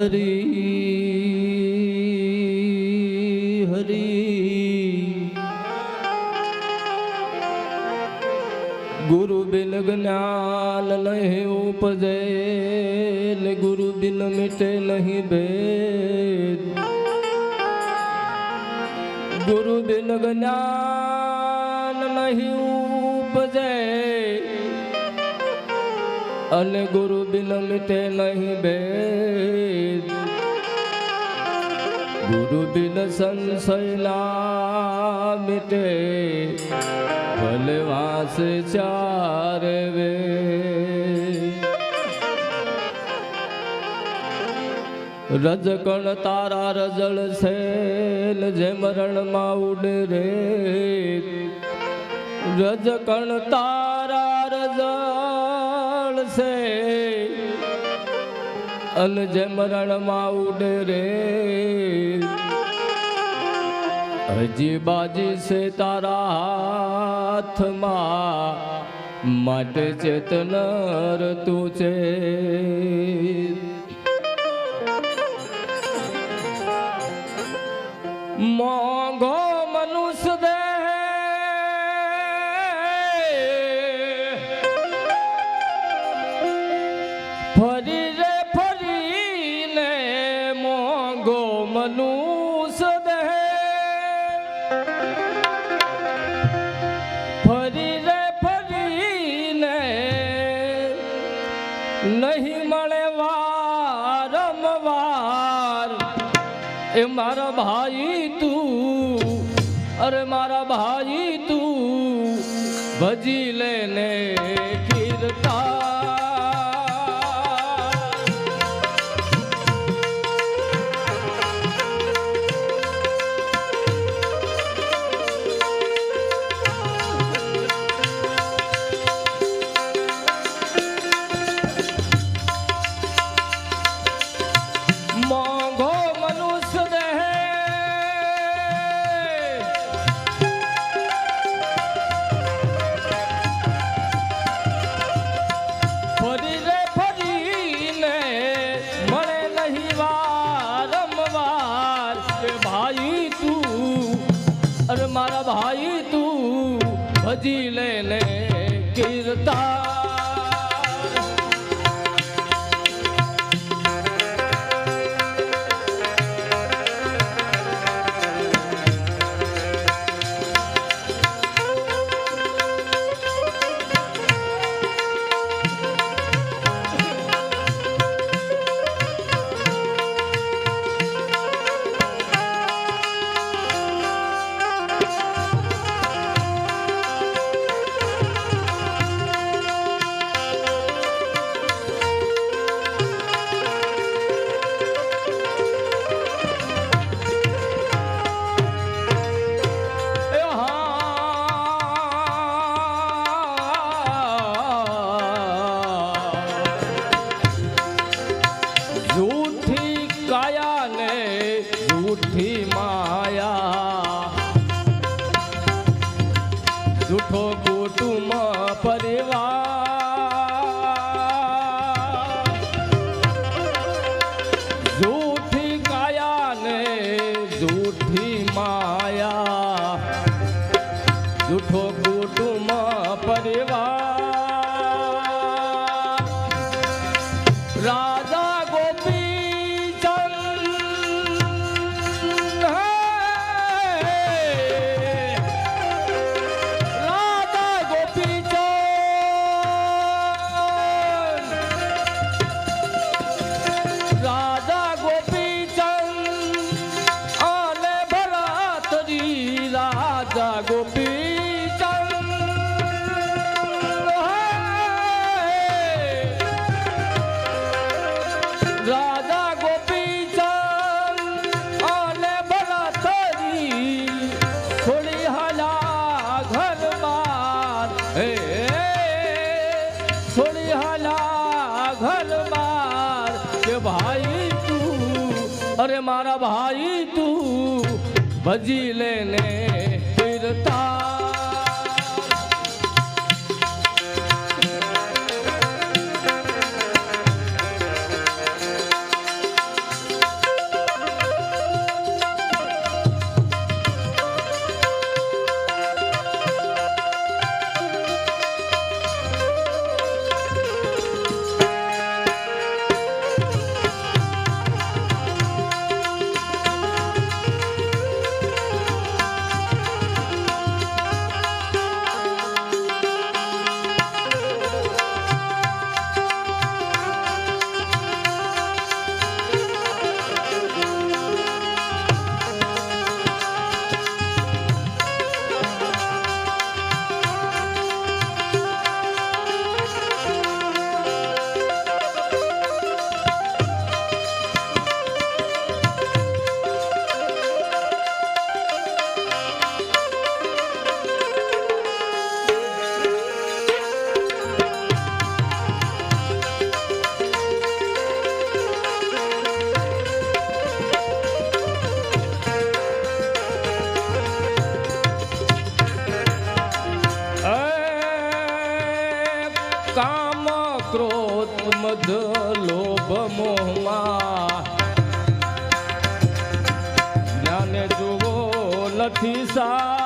હરી હરી ગુરુ બિન જ્ઞાન નહીં ઉપજે ને ગુરુ બિન મિટે નહીં ભેદ ગુરુ બિન જ્ઞાન નહીં ઉપજે અને ગુરુ બિન મિટે નહીં ભેદ ગુરુ બિન સંશય ના મિટે ભલે વાસ ચાર વે રજકણ તારા રજળ સેલ જે જેમ રણમાં ઉડે રે રજકણ તારા રજળ અન જેમ રણમાં ઉડે રે. હજી બાજી છે તારા હાથમાં માટે ચેતનર તું છે. મારા ભાઈ તું અરે મારા ભાઈ તું ભજી લેને ભજી લે કીર્તા ઘરમાં કે ભાઈ તું અરે મારા ભાઈ તું ભજી લેને ફિરતા નથી સા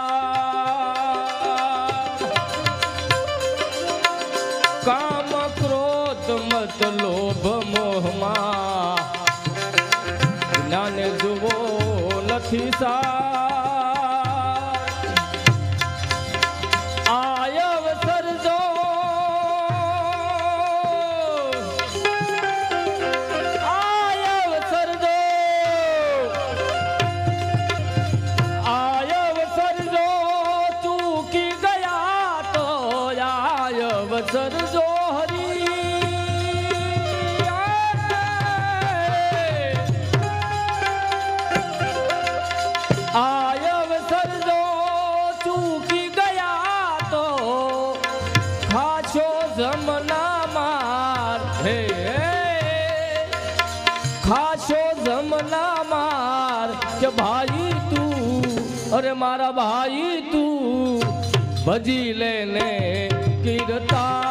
કામ ક્રોધ મત લોભ મોહમાં. જ્ઞાન જુઓ નથી સા અરે મારા ભાઈ તું ભજી લેને કીર્તા.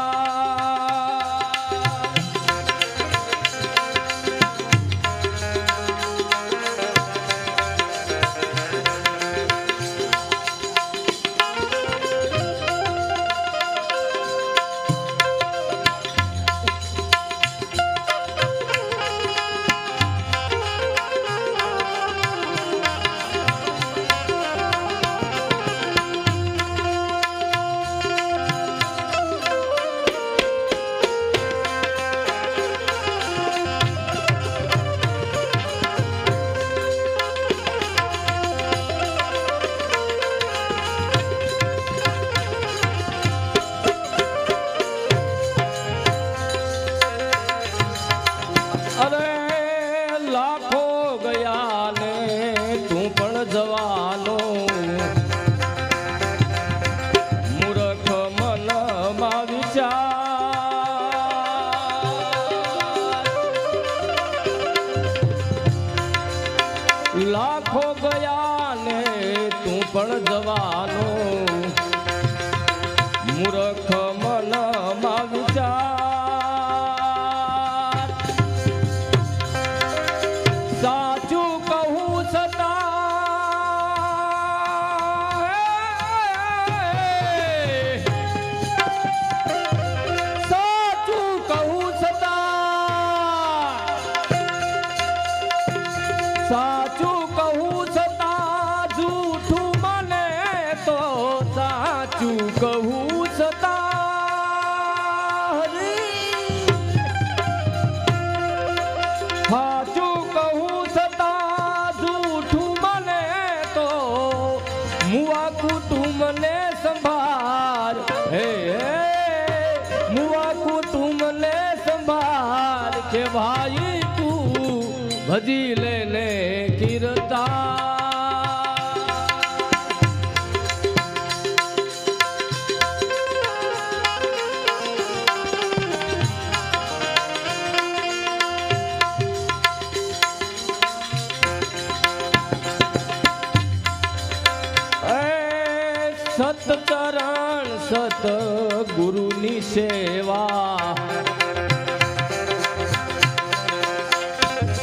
કે ભાઈ તું ભજી લે લે.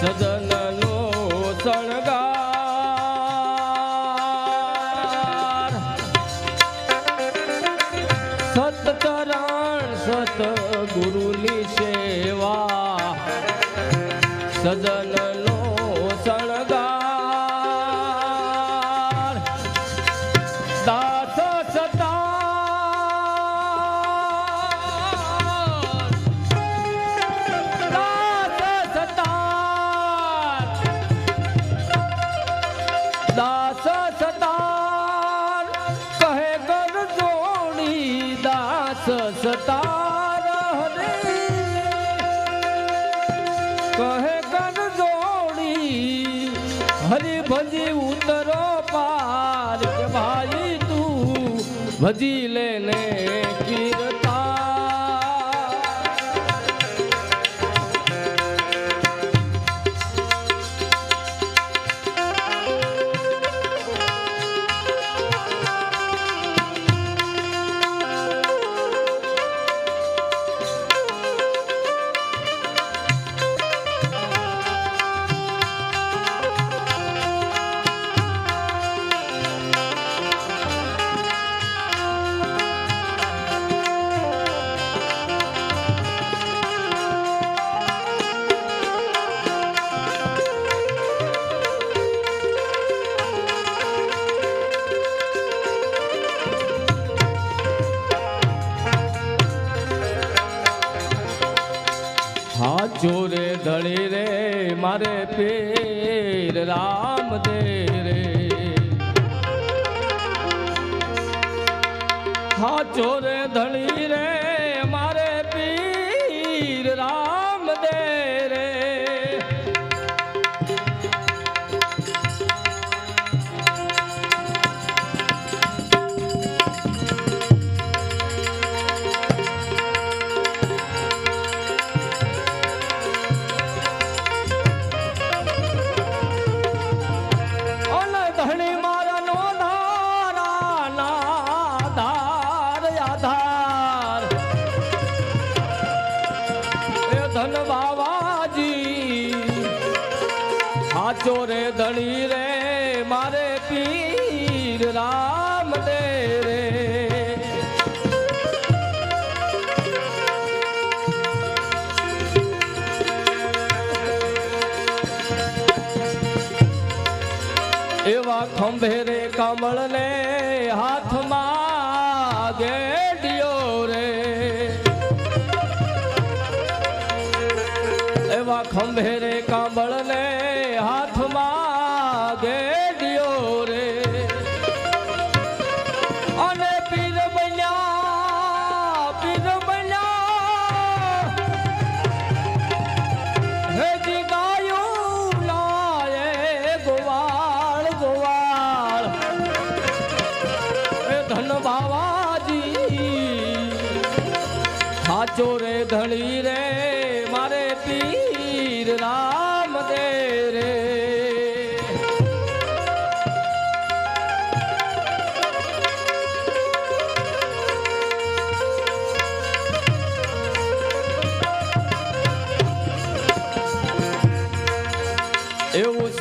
सदा ભજી લે ને મારે પીર રામ દે રે. હા ચોરે ધણી જ રામ તેરે. એવા ખંભેરે કમળ ને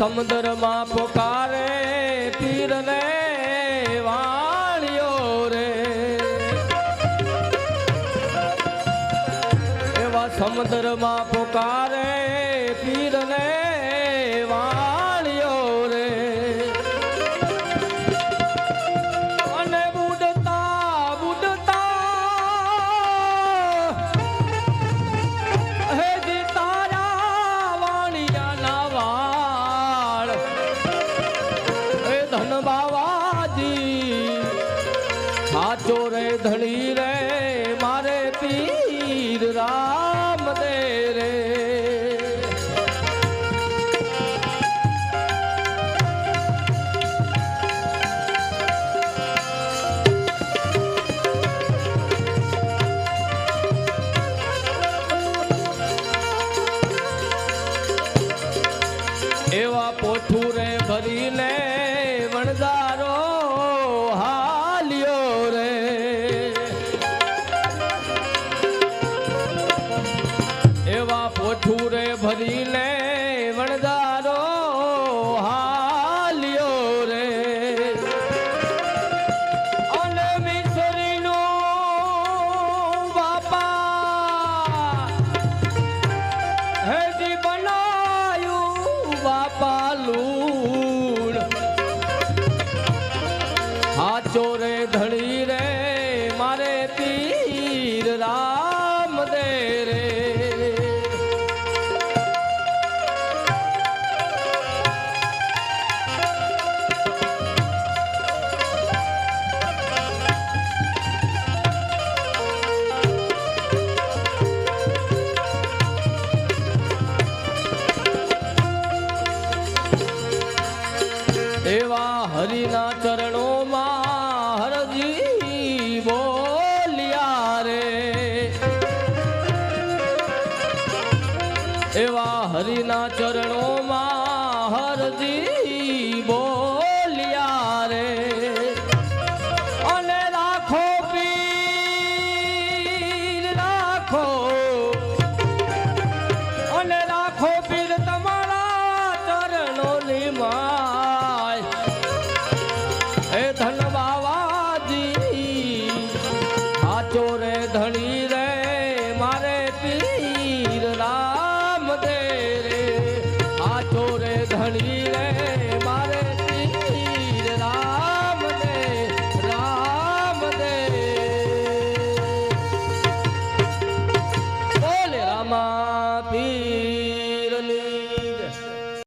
સમુદ્રમાં પોકારે પીરને વાળ્યો રે. એવા સમુદ્રમાં પોકારે llora.